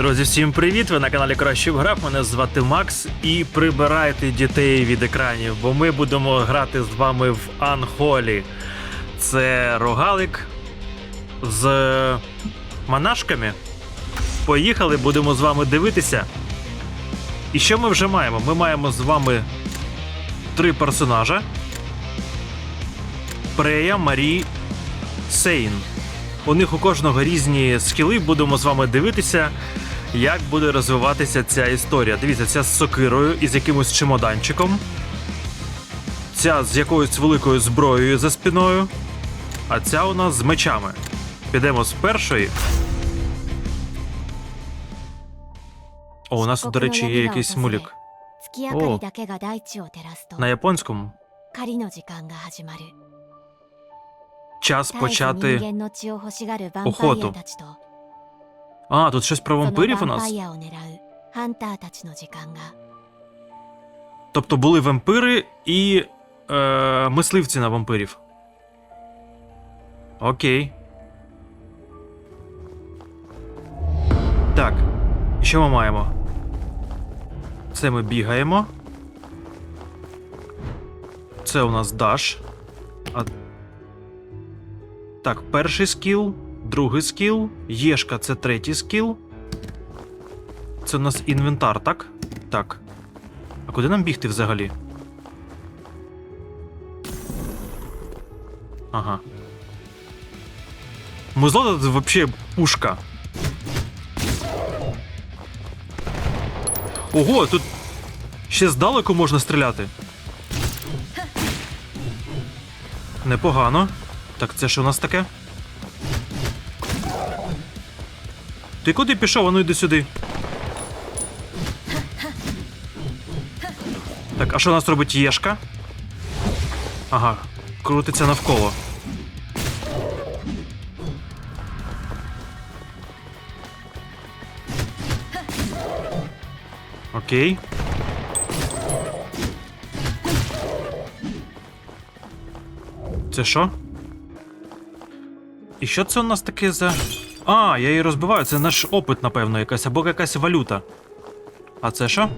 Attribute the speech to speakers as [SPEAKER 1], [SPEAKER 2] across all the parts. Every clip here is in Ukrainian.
[SPEAKER 1] Друзі, всім привіт! Ви на каналі Краще в. Мене звати Макс. І прибирайте дітей від екранів, бо ми будемо грати з вами в Анхолі. Це рогалик з монашками. Поїхали, будемо з вами дивитися. І що ми вже маємо? Ми маємо з вами три персонажа: Прея, Марі, Сейн. У них у кожного різні скіли. Будемо з вами дивитися, як буде розвиватися ця історія. Дивіться, ця з сокирою і з якимось чемоданчиком, ця з якоюсь великою зброєю за спиною, а ця у нас з мечами. Підемо з першої. О, у нас тут, до речі, є якийсь мулік.
[SPEAKER 2] О,
[SPEAKER 1] На японському. Час почати охоту. А, тут щось про вампирів у нас. Тобто були вампири і е, мисливці на вампирів. Окей. Так. Що ми маємо? Це ми бігаємо. Це у нас даш. А... Так, перший скіл другий скіл, єшка це третій скіл. Це у нас інвентар, так? Так. А куди нам бігти взагалі? Ага. Музло тут вообще пушка. Ого, тут ще здалеку можна стріляти. Непогано. Так, це що у нас таке? Ти куди пішов? А ну йди сюди. Так, а що у нас робить Єшка? Ага, крутиться навколо. Окей. Це що? І що це у нас таке за. А, я її розбиваю, це наш опит, напевно, якась, або якась валюта. А це що?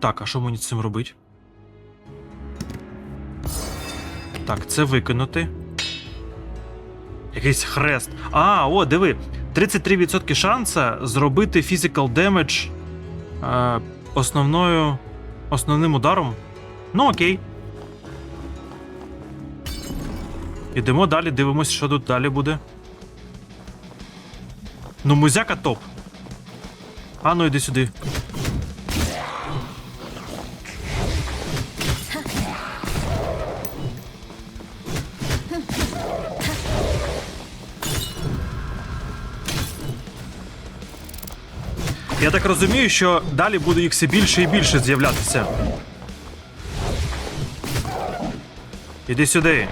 [SPEAKER 1] Так, а що мені з цим робити? Так, це викинути. Якийсь хрест. А, о, диви. 33% шанса зробити physical damage е, основною. основним ударом. Ну, окей. Ідемо далі, дивимось, що тут далі буде. Ну, музяка топ. А ну йди сюди. Я так розумію, що далі буде їх все більше і більше з'являтися. Іди сюди.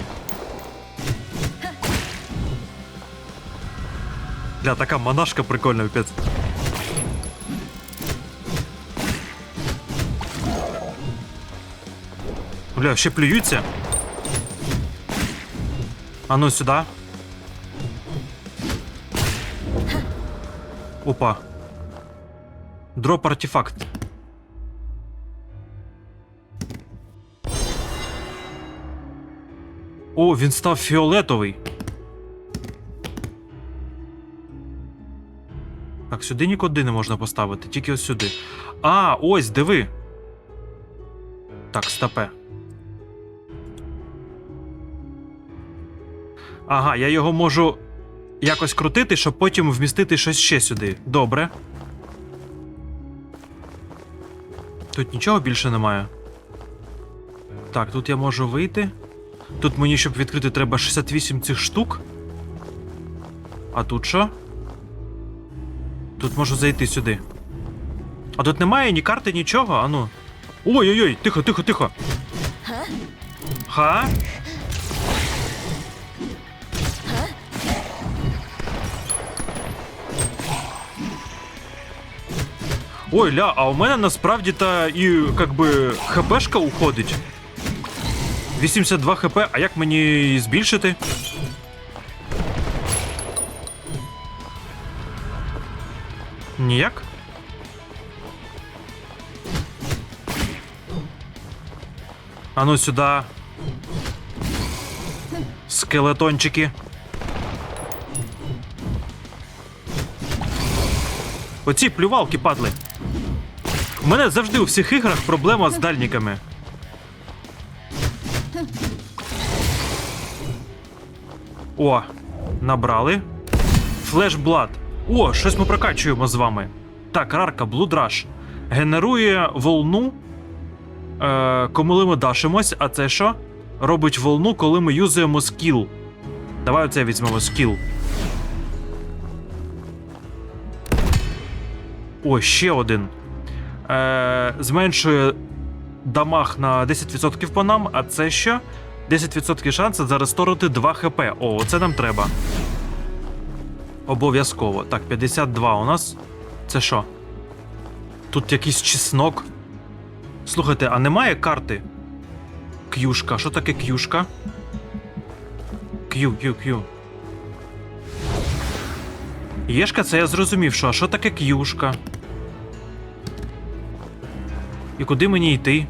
[SPEAKER 1] Бля, така монашка прикольна, піпець. Бля, ще плюються. А ну сюди. Опа. Дроп артефакт. О, він став фіолетовий. Сюди нікуди не можна поставити, тільки ось сюди. А, ось, диви. Так, стопе. Ага, я його можу якось крутити, щоб потім вмістити щось ще сюди. Добре. Тут нічого більше немає. Так, тут я можу вийти. Тут мені, щоб відкрити, треба 68 цих штук. А тут що? Тут можу зайти сюди. А тут немає ні карти, нічого, ану. Ой-ой-ой, тихо, тихо, тихо. Ха? Ой, ля, а у мене насправді та і как би хпшка уходить. 82 хп, а як мені збільшити? Ніяк? А ну сюди. Скелетончики. Оці плювалки падли. У мене завжди у всіх іграх проблема з дальніками. О, набрали. Флешблад. О, щось ми прокачуємо з вами. Так, рарка, Rush. Генерує волну, е, коли ми дашимось, а це що? Робить волну, коли ми юзуємо скіл. Давай оце візьмемо скіл. О, ще один. Е, зменшує дамаг на 10% по нам, а це що? 10% шансу заресторити 2 хп. О, це нам треба. Обов'язково. Так, 52 у нас. Це що? Тут якийсь чеснок. Слухайте, а немає карти? К'юшка. Що таке к'юшка? К'ю, к'ю, к'ю. Єшка, це я зрозумів, що. А що таке к'юшка? І куди мені йти?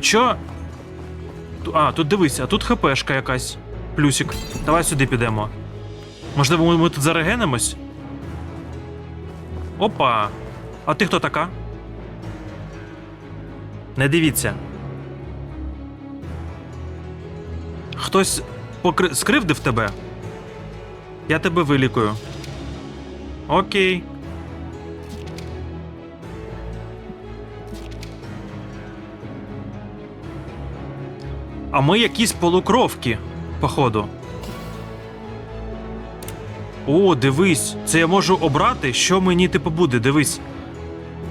[SPEAKER 1] Що? А, тут дивись, а тут хпшка якась. Плюсик. Давай сюди підемо. Можливо, ми, тут зарегенимось? Опа. А ти хто така? Не дивіться. Хтось покри... скривдив тебе? Я тебе вилікую. Окей. А ми якісь полукровки, походу. О, дивись, це я можу обрати, що мені типу буде. Дивись.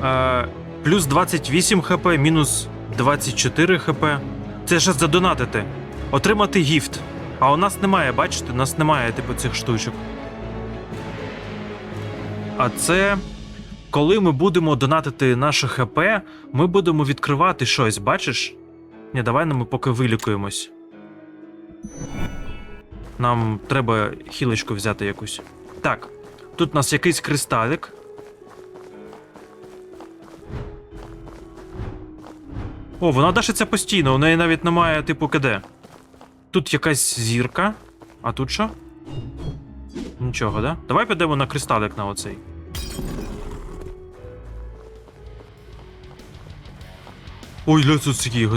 [SPEAKER 1] Е, плюс 28 хп, мінус 24 хп. Це ж задонатити. Отримати гіфт. А у нас немає, бачите, у нас немає типу цих штучок. А це. Коли ми будемо донатити наше ХП, ми будемо відкривати щось, бачиш? Ні, давай ну, ми поки вилікуємось. Нам треба хілочку взяти якусь. Так, тут у нас якийсь кристалик. О, вона дашиться постійно, у неї навіть немає типу КД. Тут якась зірка. А тут що? Нічого, да? Давай підемо на кристалик на оцей. Ой, ля тут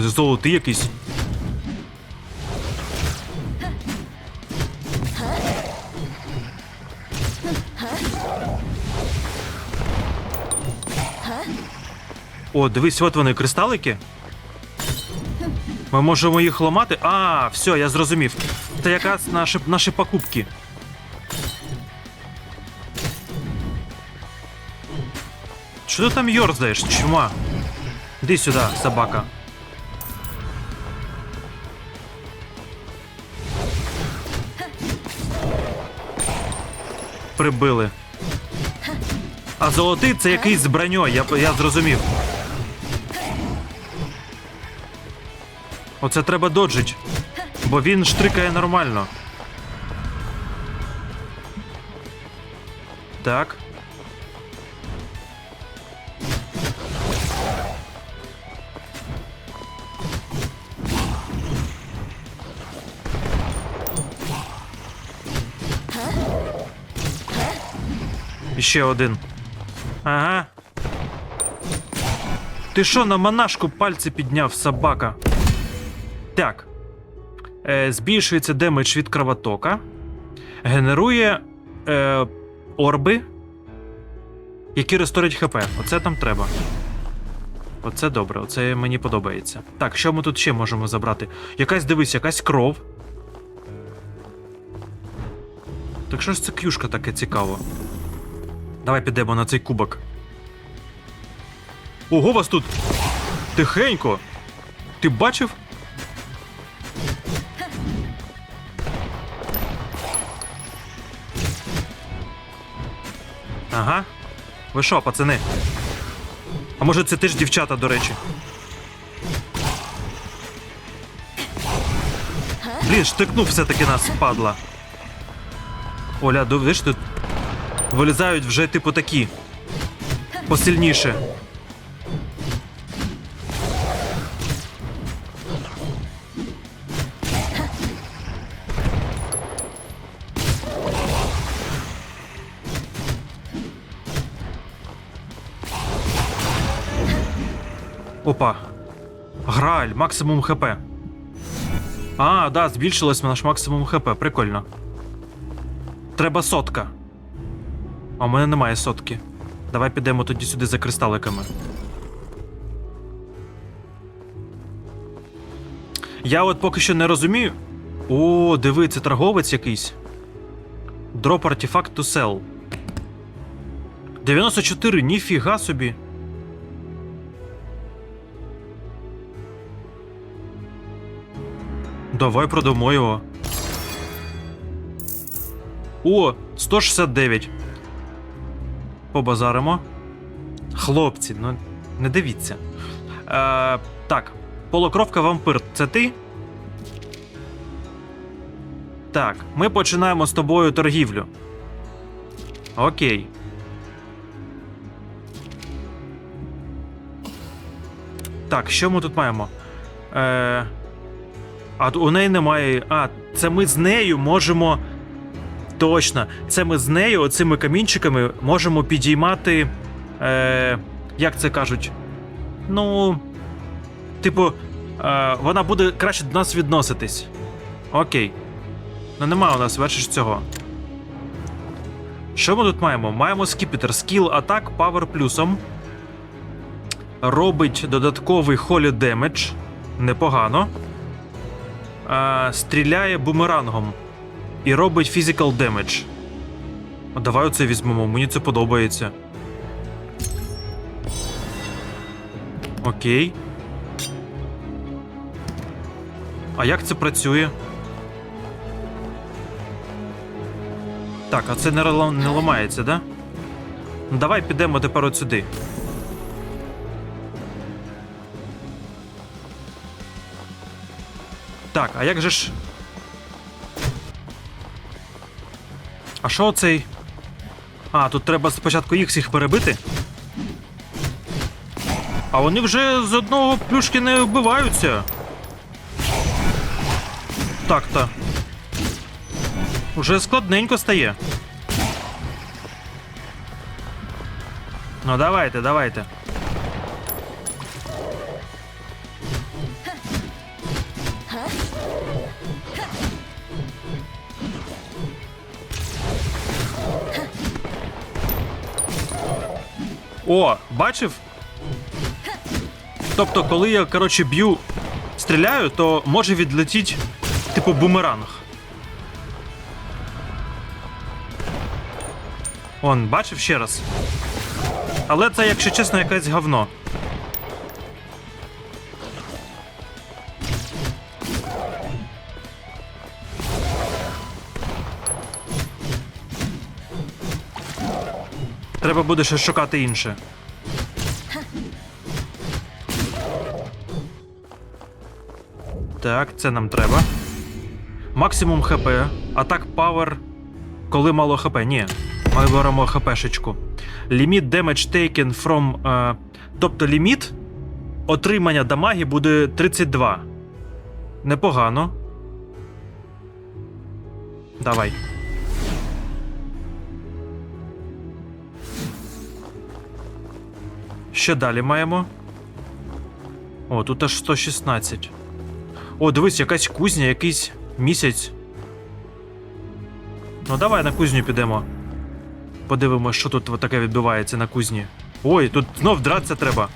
[SPEAKER 1] золотий якийсь. О, дивись, от вони кристалики. Ми можемо їх ламати. А, все, я зрозумів. Це якраз наші, наші покупки. Що ти там йорзаєш, чума? Іди сюди, собака. Прибили. А золотий це якийсь з броньою, я, я зрозумів. Оце треба доджить, бо він штрикає нормально. Так. Ще один. Ага. Ти що на монашку пальці підняв, собака? Так. Е, збільшується демедж від кровотока. Генерує е, орби, які ресторять ХП. Оце там треба. Оце добре, оце мені подобається. Так, що ми тут ще можемо забрати? Якась дивись, якась кров. Так що ж це кюшка таке цікаво? Давай підемо на цей кубок. Ого, вас тут! Тихенько! Ти бачив? Ага. Ви що, пацани? А може це теж дівчата, до речі? Блін, штикнув все-таки нас, падла. Оля, дивиш тут. вилізають вже, типу, такі. Посильніше. Грааль, максимум ХП. А, да, збільшилось наш максимум ХП, прикольно. Треба сотка. А у мене немає сотки. Давай підемо тоді сюди за кристаликами. Я от поки що не розумію. О, диви, це торговець якийсь. Drop artifact to sell. 94, ніфіга собі. Давай продамо його. О, 169. Побазаримо. Хлопці, ну не дивіться. Е, так, полукровка вампир, це ти? Так, ми починаємо з тобою торгівлю. Окей. Так, що ми тут маємо? Е, а у неї немає. А, це ми з нею можемо. Точно, це ми з нею, оцими камінчиками, можемо підіймати. Е, як це кажуть? Ну. Типу, е, вона буде краще до нас відноситись. Окей. Ну нема у нас вершиш цього. Що ми тут маємо? Маємо скіпетр. Скіл атак павер плюсом. Робить додатковий холі демедж. Непогано. Е, стріляє бумерангом. І робить фізикал демедж. А давай оце візьмемо, мені це подобається. Окей. А як це працює? Так, а це не, не ламається, да? Ну давай підемо тепер от сюди. Так, а як же ж. А що цей? А, тут треба спочатку їх всіх перебити. А вони вже з одного плюшки не вбиваються. Так-то. Уже складненько стає. Ну давайте, давайте. О, бачив? Тобто, коли я, коротше, б'ю, стріляю, то може відлетіть, типу, бумеранг. Он, бачив ще раз. Але це, якщо чесно, якесь говно. Треба буде ще шукати інше. Так, це нам треба. Максимум ХП. Атак пауер. Коли мало ХП. Ні. Ми беремо ХПшечку. Ліміт damage taken from. Е, тобто ліміт отримання дамаги буде 32. Непогано. Давай. Що далі маємо? О, тут аж 116. О, дивись, якась кузня, якийсь місяць. Ну, давай на кузню підемо. Подивимось, що тут таке відбувається на кузні. Ой, тут знов дратися треба.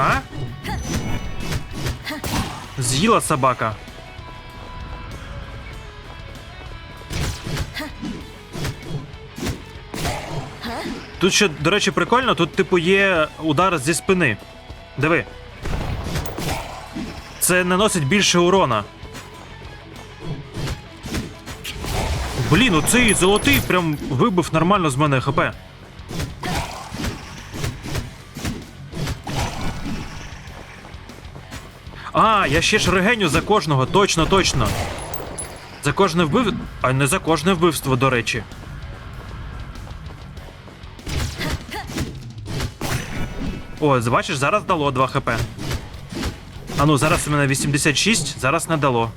[SPEAKER 1] А? З'їла собака. Тут ще, до речі, прикольно, тут, типу, є удар зі спини. Диви. Це наносить більше урона. Блін, оцей золотий прям вибив нормально з мене хп. А, я ще ж регеню за кожного, точно, точно. За кожне вбив. А не за кожне вбивство, до речі. О, бачиш, зараз дало 2 хп. А ну, зараз у мене 86, зараз не дало.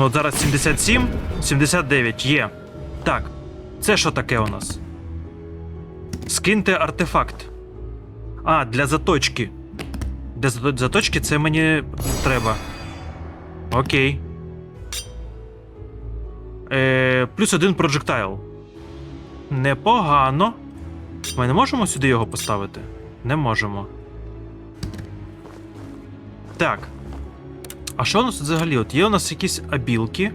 [SPEAKER 1] Ну, от зараз 77, 79 є. Так. Це що таке у нас? Скиньте артефакт. А, для заточки. Для заточки це мені треба. Окей. Е, плюс один проджектайл. Непогано. Ми не можемо сюди його поставити? Не можемо. Так. А що у нас тут взагалі? От є у нас якісь абілки.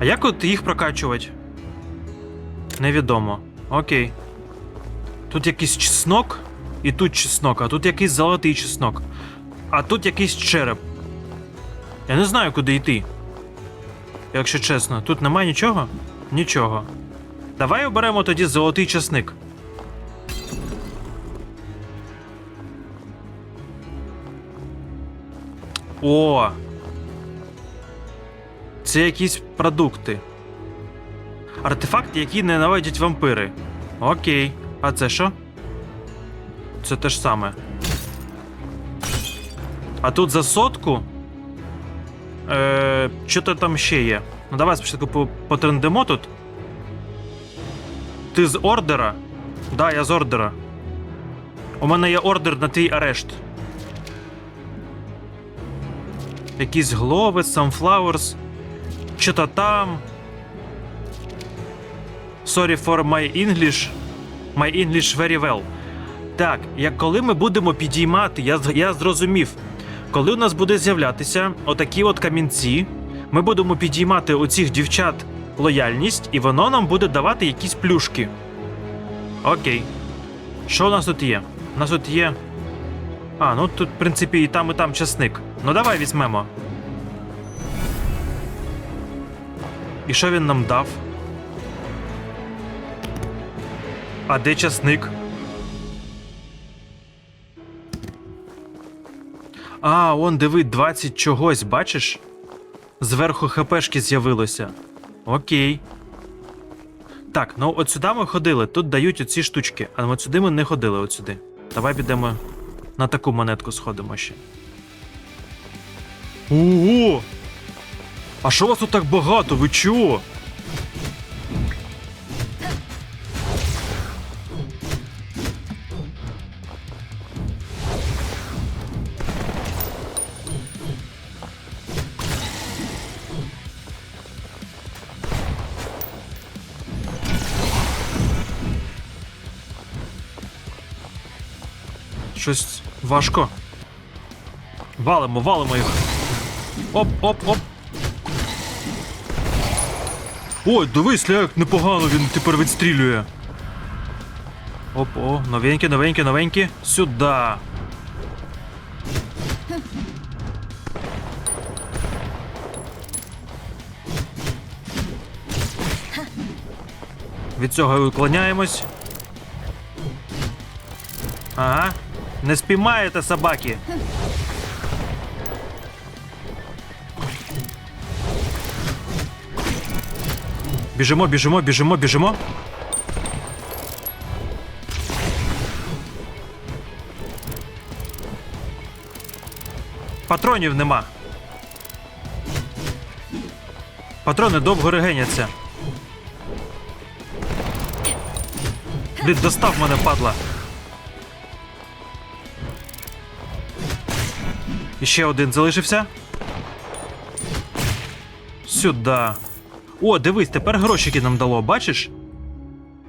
[SPEAKER 1] А як от їх прокачувати? Невідомо. Окей. Тут якийсь чеснок, і тут чеснок, а тут якийсь золотий чеснок. А тут якийсь череп. Я не знаю, куди йти. Якщо чесно, тут немає нічого? Нічого. Давай оберемо тоді золотий чесник. О! Це якісь продукти. Артефакти, які ненавидять вампири. Окей. А це що? Це те ж саме. А тут за сотку. Е, що то там ще є? Ну давай спочатку по- потрендимо тут. Ти з ордера? Да, я з ордера. У мене є ордер на твій арешт. Якісь глови, sunflowers. Що-то там. Sorry for my English. My English very well. Так, як коли ми будемо підіймати, я, я зрозумів. Коли у нас буде з'являтися отакі от камінці, ми будемо підіймати у цих дівчат лояльність, і воно нам буде давати якісь плюшки. Окей. Що у нас тут є? У нас тут є. А, ну тут, в принципі, і там, і там часник. Ну давай візьмемо. І що він нам дав? А де часник? А, он диви, 20 чогось, бачиш? Зверху хпшки з'явилося. Окей. Так, ну от сюди ми ходили, тут дають оці штучки, а от сюди ми не ходили от сюди. Давай підемо на таку монетку сходимо ще. Ого! А що вас тут так багато? Ви чого? Щось важко. Валимо, валимо їх. Оп, оп, оп. Ой, дивись, як непогано він тепер відстрілює. Оп, о, новенькі, новенькі, новенькі. Сюди. Від цього уклоняємось. Ага. Не спіймаєте собаки. Біжимо, біжимо, біжимо, біжимо. Патронів нема. Патрони довго регеняться. Блін, достав мене, падла. І ще один залишився. Сюда. О, дивись, тепер грошики нам дало, бачиш?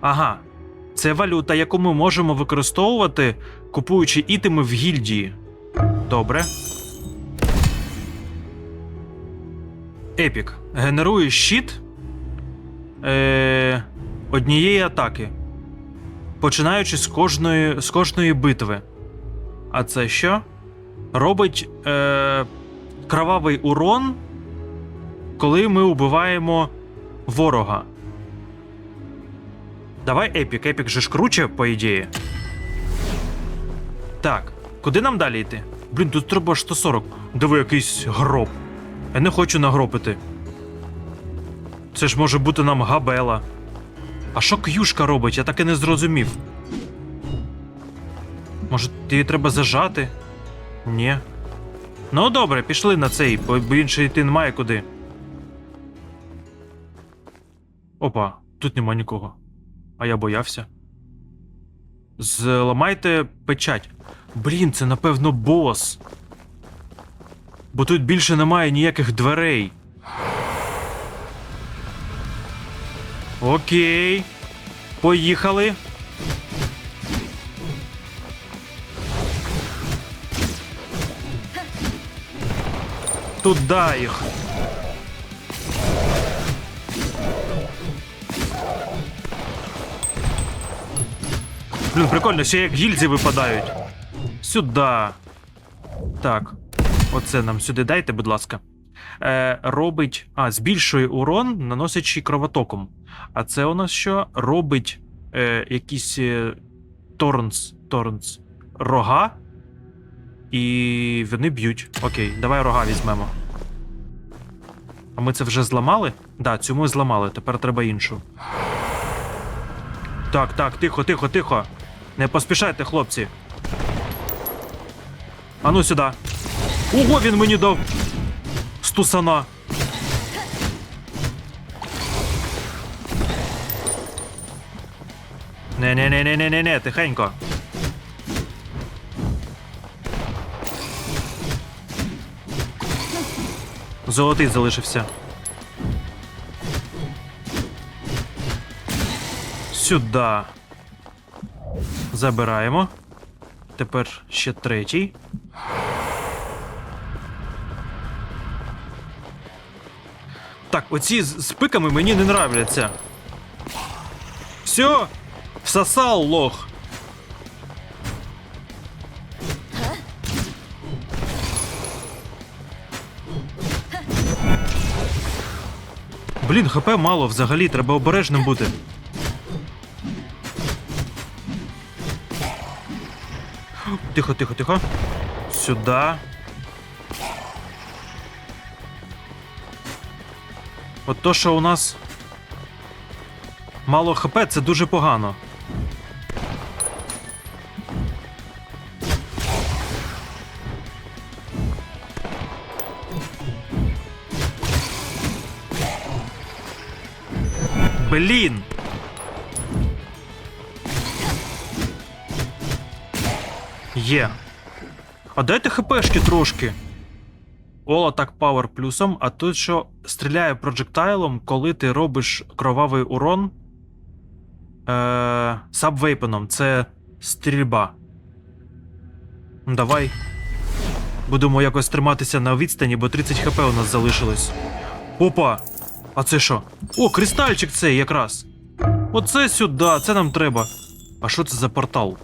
[SPEAKER 1] Ага. Це валюта, яку ми можемо використовувати, купуючи ітеми в гільдії. Добре. Епік. Генерує щит е, однієї атаки. Починаючи з кожної, з кожної битви. А це що? Робить е, кровавий урон, коли ми убиваємо ворога. Давай епік. Епік же ж круче, по ідеї. Так, куди нам далі йти? Блін, тут треба 140. Диви якийсь гроб. Я не хочу нагропити. Це ж може бути нам габела. А що к'юшка робить? Я так і не зрозумів. Може, її треба зажати? Ні. Ну добре, пішли на цей, бо інше йти немає куди. Опа, тут нема нікого. А я боявся. Зламайте печать. Блін, це напевно бос. Бо тут більше немає ніяких дверей. Окей. Поїхали. Туда їх. Блін, прикольно, ще як гільзи випадають. Сюда. Так. Оце нам сюди дайте, будь ласка. Е, робить. А, збільшує урон, наносячи кровотоком. А це у нас що? Робить е, якісь е, торнс, торнс, рога. І вони б'ють. Окей, давай рога візьмемо. А ми це вже зламали? Да, цю ми зламали, тепер треба іншу. Так, так, тихо, тихо, тихо. Не поспішайте, хлопці. Ану сюди. Ого, він мені дав стусана. не не не не не не не тихенько. Золотий залишився. Сюди. Забираємо. Тепер ще третій. Так, оці з пиками мені не нравляться. Все, всосал лох. Блін, хп мало взагалі, треба обережним бути. Тихо, тихо, тихо. Сюда. От то, що у нас мало хп, це дуже погано. Блін! Є. А дайте хпшки трошки. All Attack Power плюсом, а тут що стріляє проджектайлом, коли ти робиш кровавий урон. Е, Сабвейпеном. Це стрільба. Давай. Будемо якось триматися на відстані, бо 30 хп у нас залишилось. Опа! А це що? О, кристальчик цей якраз. Оце сюди, це нам треба. А що це за портал?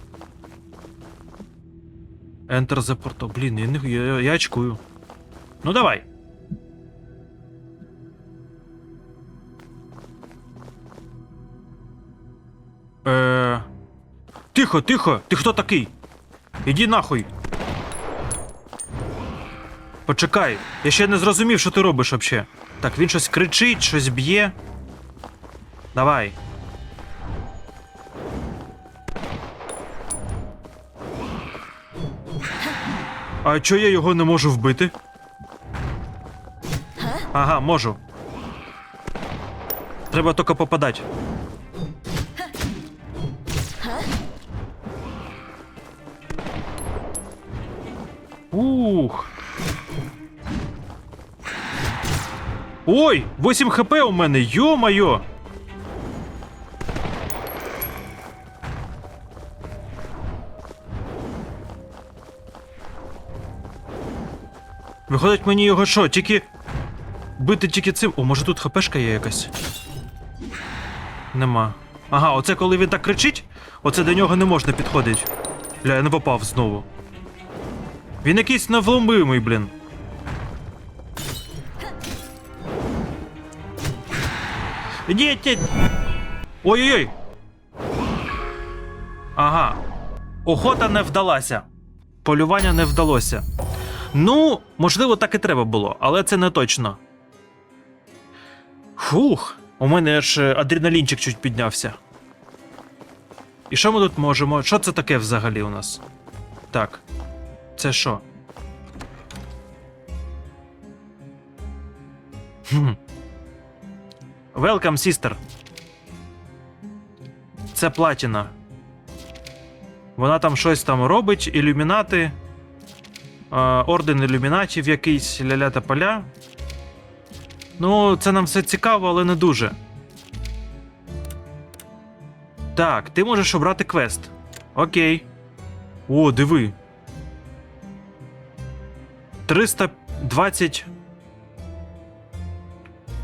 [SPEAKER 1] Enter the portal. Блін, я, я, я очкую. Ну давай. Е... Тихо, тихо! Ти хто такий? Іди нахуй. Почекай, я ще не зрозумів, що ти робиш вообще. Так, він щось кричить, щось б'є. Давай. А чого я його не можу вбити? Ага, можу. Треба тільки попадати. Ух. Ой, 8 хп у мене, йо-майо! Виходить, мені його що, тільки. Бити тільки цим. О, може тут хпшка є якась? Нема. Ага, оце коли він так кричить, оце до нього не можна підходити. Бля, я не попав знову. Він якийсь невломимий, блін. Ні, ні. Ой-ой-ой. Ага. Охота не вдалася. Полювання не вдалося. Ну, можливо, так і треба було, але це не точно. Фух, у мене ж е, адреналінчик чуть піднявся. І що ми тут можемо? Що це таке взагалі у нас? Так. Це що? Welcome, sister. Це платіна. Вона там щось там робить, ілюмінати. Орден ілюмінатів якийсь ля-ля та поля. Ну, це нам все цікаво, але не дуже. Так, ти можеш обрати квест. Окей. О, диви. 320.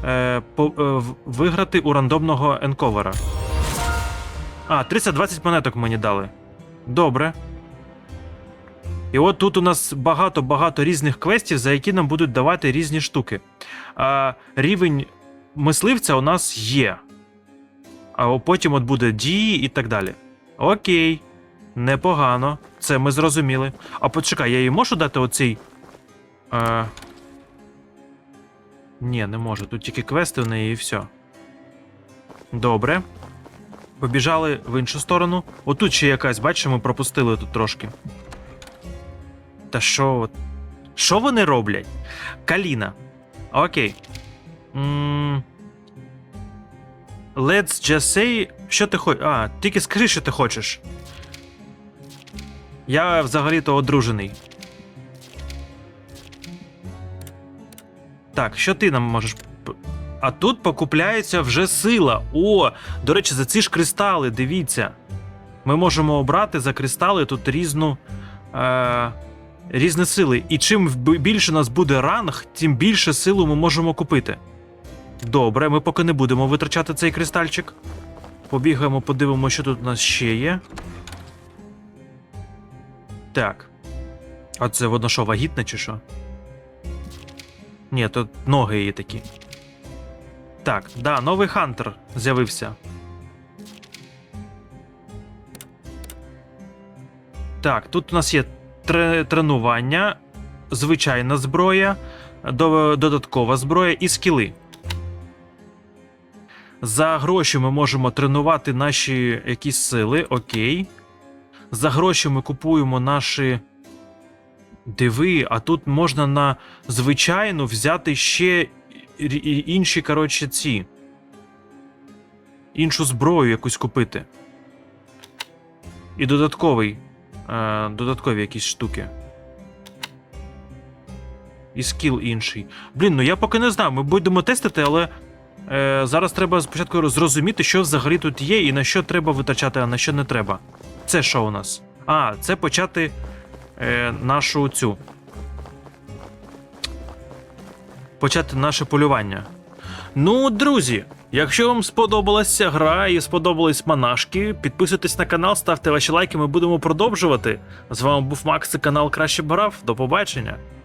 [SPEAKER 1] Е, по, е, виграти у рандомного енковера. А, 320 монеток мені дали. Добре. І от тут у нас багато-багато різних квестів, за які нам будуть давати різні штуки. А, рівень мисливця у нас є. А потім от буде дії і так далі. Окей. Непогано. Це ми зрозуміли. А почекай, я їй можу дати оцей. Е... Ні, не можу. Тут тільки квести в неї і все. Добре. Побіжали в іншу сторону. Отут ще якась, бачиш, ми пропустили тут трошки. Та що? Що вони роблять? Каліна. Окей. Let's just say, що ти хочеш. А, тільки скажи, що ти хочеш. Я взагалі-то одружений. Так, що ти нам можеш. А тут покупляється вже сила. О, до речі, за ці ж кристали, дивіться. Ми можемо обрати за кристали тут різну. Е- різні сили. І чим більше нас буде ранг, тим більше силу ми можемо купити. Добре, ми поки не будемо витрачати цей кристальчик. Побігаємо, подивимося, що тут у нас ще є. Так. А це воно що, вагітне чи що? Ні, тут ноги її такі. Так, да, новий хантер з'явився. Так, тут у нас є тренування, звичайна зброя, додаткова зброя і скіли. За гроші ми можемо тренувати наші якісь сили, окей. За гроші ми купуємо наші. Диви, а тут можна на звичайну взяти ще інші, коротше, ці. Іншу зброю якусь купити. І додатковий. Е, додаткові якісь штуки. І скіл інший. Блін, ну я поки не знаю. Ми будемо тестити, але е, зараз треба спочатку зрозуміти, що взагалі тут є, і на що треба витрачати, а на що не треба. Це що у нас? А, це почати е, нашу цю. Почати наше полювання. Ну, друзі, якщо вам сподобалася гра і сподобались монашки, підписуйтесь на канал, ставте ваші лайки, ми будемо продовжувати. З вами був Макс, і канал Краще Брав. До побачення.